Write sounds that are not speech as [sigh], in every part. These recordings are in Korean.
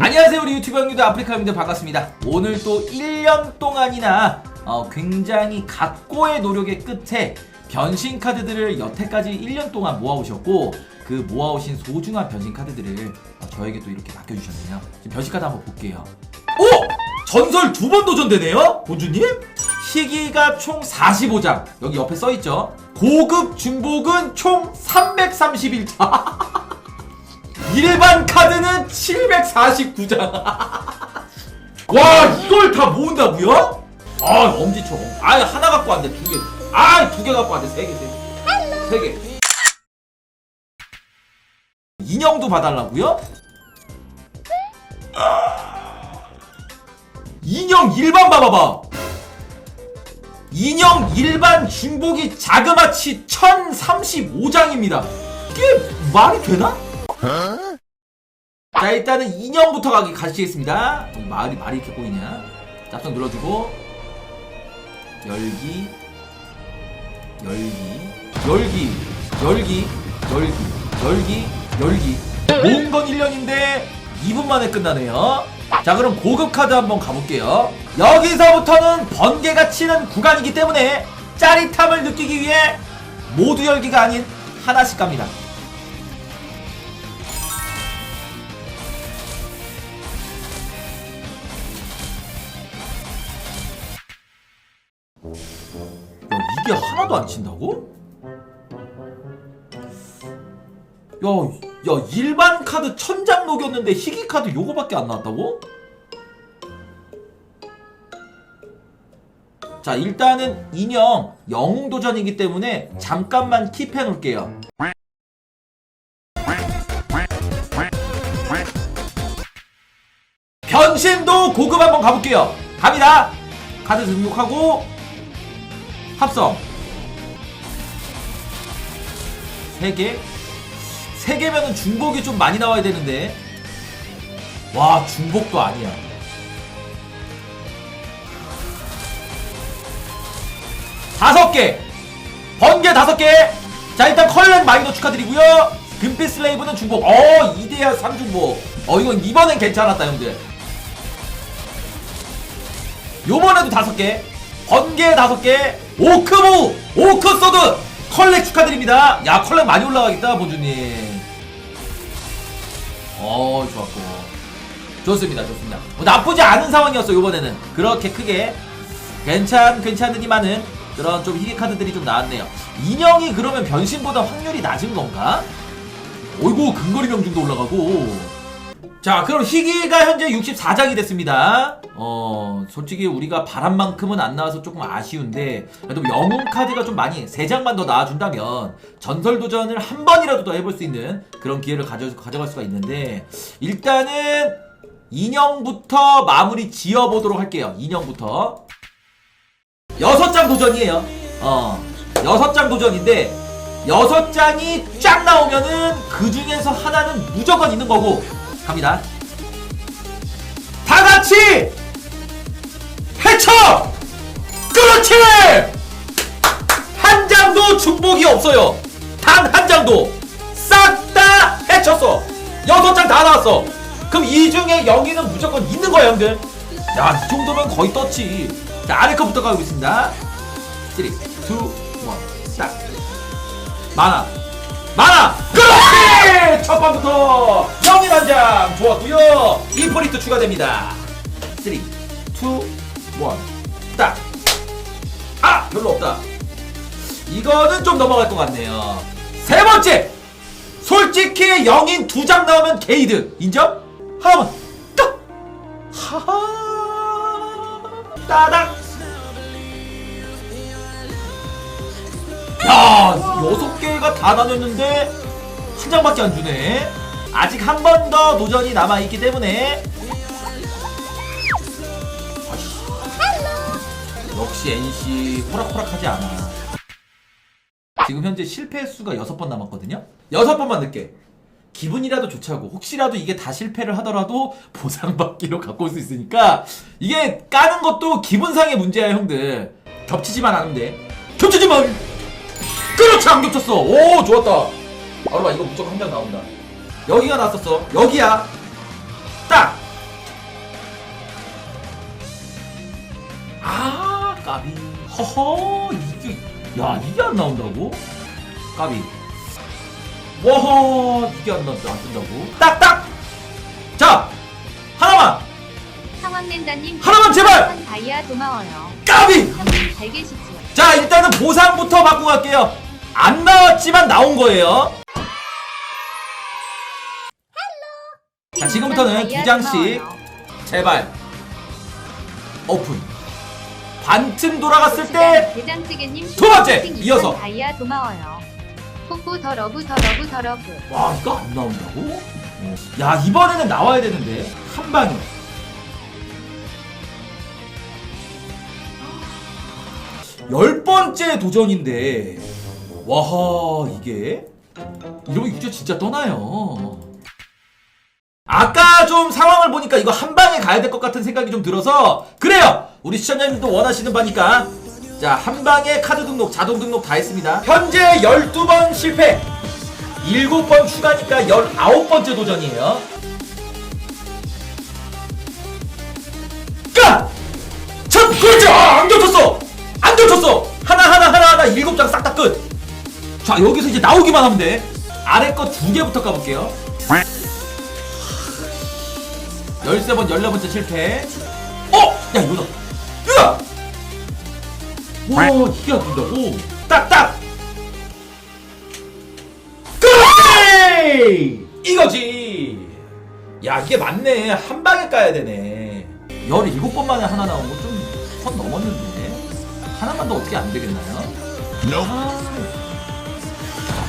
안녕하세요 우리 유튜브 형님들. 아프리카입니다 반갑습니다. 오늘 또 1년 동안이나 어, 굉장히 각고의 노력의 끝에 변신 카드들을 여태까지 1년 동안 모아오셨고 그 모아오신 소중한 변신 카드들을 어, 저에게 또 이렇게 맡겨주셨네요. 지금 변신 카드 한번 볼게요. 오! 전설 두 번 도전되네요 본주님? 희귀가 총 45장. 여기 옆에 써있죠? 고급 중복은 총 331장 [laughs] 일반 카드는 749장. [laughs] 와, 이걸 다 모은다고요? 아, 엄지척. 아, 하나 갖고 왔네. 두 개. 아, 두 개 갖고 왔네. 세 개, 세 개. 세 개. 인형도 봐달라고요? 인형 일반 봐봐봐. 인형 일반 중복이 자그마치 1035장입니다. 이게 말이 되나? 자 일단은 인형부터 가기 가시겠습니다. 어, 말이 말이 이렇게 보이냐? 짭성 눌러주고 열기 열기 열기 열기 열기 열기 열기. 모은 건 1년인데 2분 만에 끝나네요. 자 그럼 고급 카드 한번 가볼게요. 여기서부터는 번개가 치는 구간이기 때문에 짜릿함을 느끼기 위해 모두 열기가 아닌 하나씩 갑니다 이게 하나도 안 친다고? 야, 야, 일반 카드 천장 녹였는데 희귀 카드 요거밖에 안 나왔다고? 자, 일단은 인형 영웅 도전이기 때문에 잠깐만 킵해 놓을게요. 변신도 고급 한번 가볼게요. 갑니다. 카드 등록하고 합성. 3개. 3개면은 중복이 좀 많이 나와야 되는데. 와 중복도 아니야. 다섯 개. 번개 다섯 개자 일단 컬렉 마이너 축하드리고요. 금빛 슬레이브는 중복. 어 2대야 3중복. 어 이건 이번엔 괜찮았다 형들. 요번에도 다섯 개. 번개 다섯 개 오크무 오크 서드! 컬렉 축하드립니다. 야 컬렉 많이 올라가겠다 본주님. 어 좋았고. 좋습니다 좋습니다. 뭐 나쁘지 않은 상황이었어 요번에는. 그렇게 크게 괜찮 괜찮으니만은 그런 좀 희귀 카드들이 좀 나왔네요. 인형이 그러면 변신보다 확률이 낮은 건가? 어이구 근거리 명중도 올라가고 자 그럼 희귀가 현재 64장이 됐습니다. 어 솔직히 우리가 바란 만큼은 안 나와서 조금 아쉬운데 그래도 영웅 카드가 좀 많이 3장만 더 나와준다면 전설 도전을 한 번이라도 더 해볼 수 있는 그런 기회를 가져, 가져갈 수가 있는데 일단은 인형부터 마무리 지어보도록 할게요. 인형부터. 여섯 장 도전이에요. 어 여섯 장 도전인데 여섯 장이 쫙 나오면은 그 중에서 하나는 무조건 있는 거고 갑니다. 다 같이 해쳐! 그렇지! 한 장도 중복이 없어요. 단 한 장도 싹 다 해쳤어. 여섯 장 다 나왔어. 그럼 이 중에 영희는 무조건 있는 거야, 형들. 야, 이 정도면 거의 떴지. 자, 아래 거부터 가보겠습니다. 3, 2, 1, 딱. 많아. 많아! 그렇 지! 첫 번부터 영인 한장 좋았고요 이포리트 추가됩니다 3, 2, 1, 딱! 아! 별로 없다 이거는 좀 넘어갈 것 같네요 세 번째! 솔직히 영인 두 장 나오면 게이드 인정? 하나만 딱! 하하 따닥 야, 여섯 개가 다 나눴는데 한 장밖에 안 주네. 아직 한 번 더 도전이 남아 있기 때문에. 역시 NC 호락호락하지 않아. 지금 현재 실패 횟수가 여섯 번 남았거든요. 여섯 번만 늦게. 기분이라도 좋자고 혹시라도 이게 다 실패를 하더라도 [laughs] 보상받기로 갖고 올 수 있으니까 이게 까는 것도 기분상의 문제야 형들 겹치지만 돼 겹치지만 그렇지 안 겹쳤어 오 좋았다 얼마 이거 무조건 한 명 나온다. 여기가 나왔었어. 여기야. 딱. 아 까비. 허허 이게 야 이게 안 나온다고? 까비. 워허 이게 안 나온다 안 뜬다고? 딱딱. 자 하나만. 상황랜다님 하나만 제발. 다이아 고마워요. 까비. 잘 계시죠? 자 일단은 보상부터 받고 갈게요. 안 나왔지만 나온 거예요. 자 지금부터는 두 장씩 제발 오픈 반틈 돌아갔을 때 두 번째! 이어서. 다이아 고마워요. 뽀뽀 더 러브 더 러브 더 러브. 와 이거 안 나온다고? 야 이번에는 나와야 되는데 한 방에 열 번째 도전인데 와하 이게 이러면 유저 진짜 떠나요 아까 좀 상황을 보니까 이거 한 방에 가야 될 것 같은 생각이 좀 들어서 그래요. 우리 시청자님도 원하시는 바니까. 자 한 방에 카드 등록 자동 등록 다 했습니다. 현재 12번 실패. 7번 추가니까 19번째 도전이에요. 까! 참 그렇지 아, 안 겹쳤어! 안 겹쳤어! 하나 하나 하나 하나 일곱 장싹 다 끝. 자 여기서 이제 나오기만 하면 돼. 아래 거 두 개부터 까볼게요 13번 14번째 실패 어! 야 이거다 야! 와 이게 안 된다고 딱딱 그렇지 이거지 야 이게 맞네 한 방에 까야 되네 17번 만에 하나 나온 거 좀 선 넘었는데 하나만 더 어떻게 안 되겠나요? 아,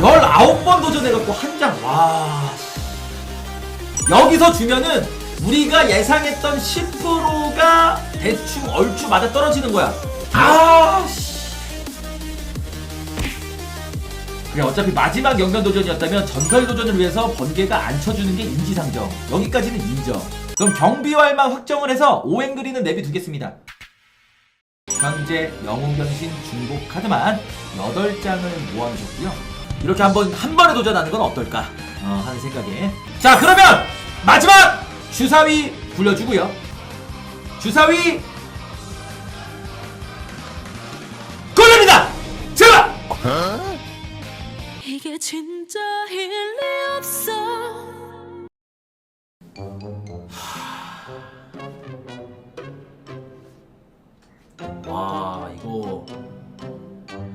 19번 도전해갖고 한 장, 와. 씨. 여기서 주면은 우리가 예상했던 10%가 대충 얼추 맞아 떨어지는 거야. 아, 씨. 그래, 어차피 마지막 영변 도전이었다면 전설 도전을 위해서 번개가 안 쳐주는 게 인지상정. 여기까지는 인정. 그럼 경비활만 확정을 해서 오행 그리는 랩이 두겠습니다. 현재 영웅 변신 중복 카드만 8장을 모아주셨고요. 이렇게 한번 한 번에 도전하는 건 어떨까 어, 하는 생각에 자 그러면 마지막 주사위 굴려주고요. 주사위 굴립니다. 제발 이게 진짜 일리 없어 와 이거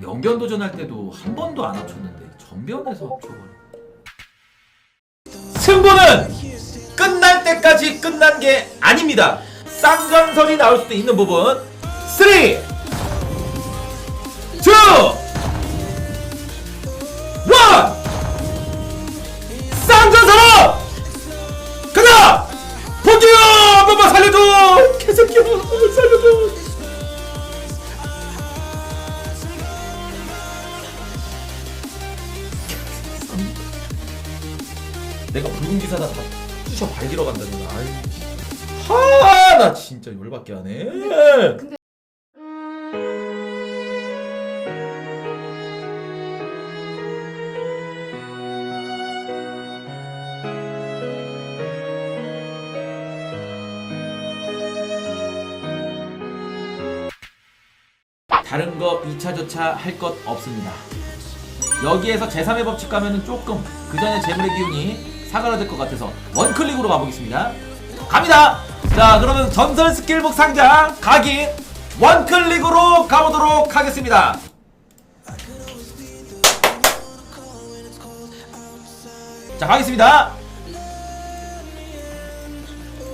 영변 도전할 때도 한 번도 안 합쳤는데 전변에서 합쳐버려. 승부는 때까지 끝난 게 아닙니다. 쌍전설이 나올 수도 있는 부분. 3, 2, 1, 쌍전설! 가자! 본주야! 한 번만 살려줘! 개새끼야! 살려줘! 내가 붉은 기사다 다 부셔 발기러 간다는 거. 하나 진짜 열받게 하네. 다른 거 2차조차 할 것 없습니다. 여기에서 제3의 법칙 가면은 조금 그 전에 재물의 기운이 사그라들 것 같아서 원클릭으로 가보겠습니다. 갑니다! 자, 그러면 전설 스킬북 상자 각인 원클릭으로 가보도록 하겠습니다. 자, 가겠습니다.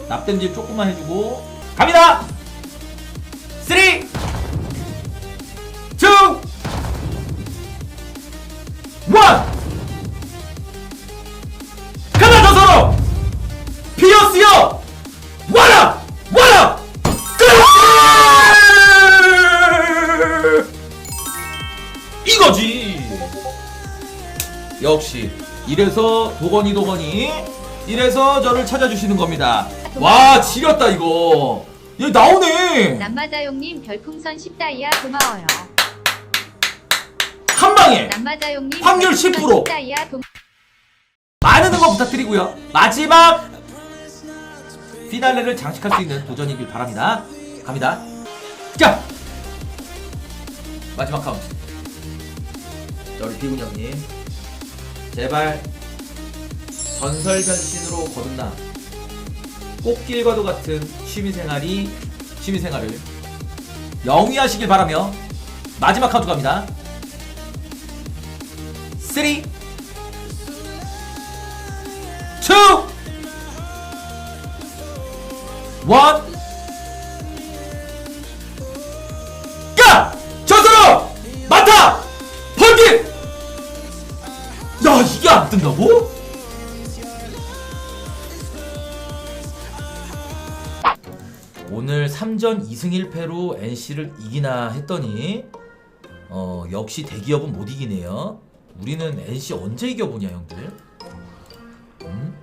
납땜질 조금만 해주고 갑니다! 3, 이래서 도건이 도건이 이래서 저를 찾아주시는 겁니다 와 지렸다 이거 여기 나오네 남마자용님 별풍선 10다이아 고마워요. 한 방에 남마자용님 확률 별풍선 10%. 10다이아 고 많은 응원 부탁드리고요. 마지막 피날레를 장식할 수 있는 도전이길 바랍니다. 갑니다. 자, 마지막 카운트. 자, 우리 비군 형님. 제발 전설 변신으로 거듭나 꽃길과도 같은 취미생활이 취미생활을 영위하시길 바라며 마지막 카운트 갑니다. 3 2 1 뜬다고? 오늘 3전 2승 1패로 NC를 이기나 했더니 어 역시 대기업은 못 이기네요 우리는 NC 언제 이겨보냐 형들 음?